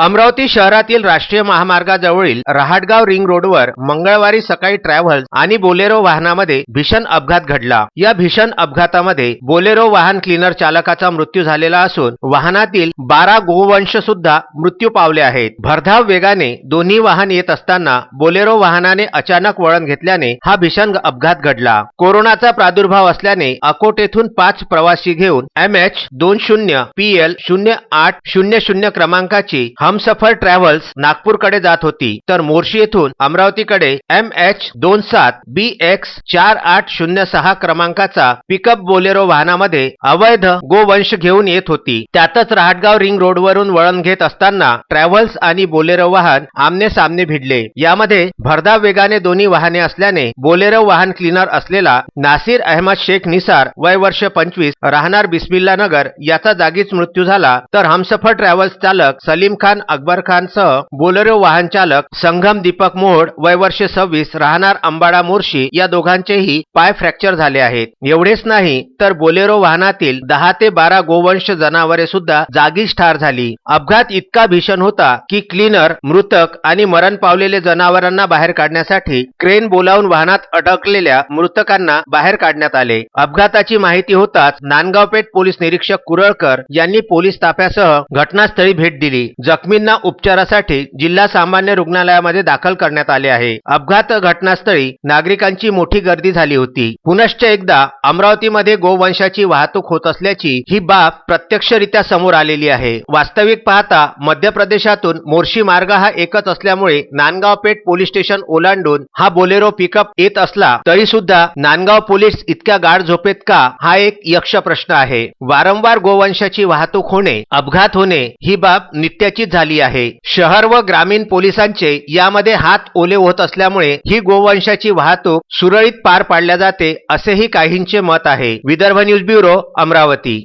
अमरावती शहरातील राष्ट्रीय महामार्गाजवळील रहाटगाव रिंग रोडवर मंगळवारी सकाळी ट्रॅव्हल्स आणि बोलेरो वाहनामध्ये भीषण अपघात घडला. या भीषण अपघातामध्ये बोलेरो वाहन क्लीनर चालकाचा मृत्यू झालेला असून वाहनातील बारा गोवंश सुद्धा मृत्यू पावले आहेत. भरधाव वेगाने दोन्ही वाहन येत असताना बोलेरो वाहनाने अचानक वळण घेतल्याने हा भीषण अपघात घडला. कोरोनाचा प्रादुर्भाव असल्याने अकोट येथून पाच प्रवासी घेऊन एम एच दोन शून्य पी एल शून्य आठ शून्य शून्य क्रमांकाची हमसफर ट्रॅव्हल्स नागपूरकडे जात होती तर मोर्शी येथून अमरावतीकडे एम एच दोन सात बी एक्स चार आठ शून्य सहा क्रमांकाचा पिकअप बोलेरो वाहनामध्ये अवैध गोवंश घेऊन येत होती. त्यातच रहाटगाव रिंग रोडवरून वळण घेत असताना ट्रॅव्हल्स आणि बोलेरो वाहन आमने सामने भिडले. यामध्ये भरधाव वेगाने दोन्ही वाहने असल्याने बोलेरो वाहन क्लीनर असलेला नासिर अहमद शेख निसार वय वर्ष पंचवीस राहणार बिस्मिल्ला नगर याचा जागीच मृत्यू झाला. तर हमसफर ट्रॅव्हल्स चालक सलीम खान अकबर खानसह बोलेरो वाहन चालक संगम दीपक मोहोड वय वर्ष सव्वीस राहणार अंबाडा मोर्शी या दोघांचेही पाय फ्रॅक्चर झाले आहेत. एवढेच नाही तर बोलेरो वाहनातील दहा ते बारा गोवंश जनावरे सुद्धा जागीच ठार झाली. अपघात इतका भीषण होता की क्लीनर मृतक आणि मरण पावलेले जनावरांना बाहेर काढण्यासाठी क्रेन बोलावून वाहनात अडकलेल्या मृतकांना बाहेर काढण्यात आले. अपघाताची माहिती होताच नांदगावपेठ पोलीस निरीक्षक कुरळकर यांनी पोलीस ताफ्यासह घटनास्थळी भेट दिली. जखमींना उपचारासाठी जिल्हा सामान्य रुग्णालयामध्ये दाखल करण्यात आले आहे. अपघात घटनास्थळी नागरिकांची मोठी गर्दी झाली होती. पुनश्च एकदा अमरावतीमध्ये गोवंशाची वाहतूक होत असल्याची ही बाब प्रत्यक्षरित्या समोर आलेली आहे. वास्तविक पाहता मध्य प्रदेशातून मोर्शी मार्ग हा एकच असल्यामुळे नांदगाव पेठ पोलीस स्टेशन ओलांडून हा बोलेरो पिकअप येत असला तरी सुद्धा नांदगाव पोलीस इतक्या गाढ झोपेत का हा एक यक्ष प्रश्न आहे. वारंवार गोवंशाची वाहतूक होणे अपघात होणे ही बाब नित्याची निश्चित झाली आहे. शहर व ग्रामीण पोलिसांचे यामध्ये हात ओले होत असल्यामुळे ही गोवंशाची वाहतूक सुरळीत पार पाडल्या जाते असेही काहींचे मत आहे. Vidarbha news bureau Amravati.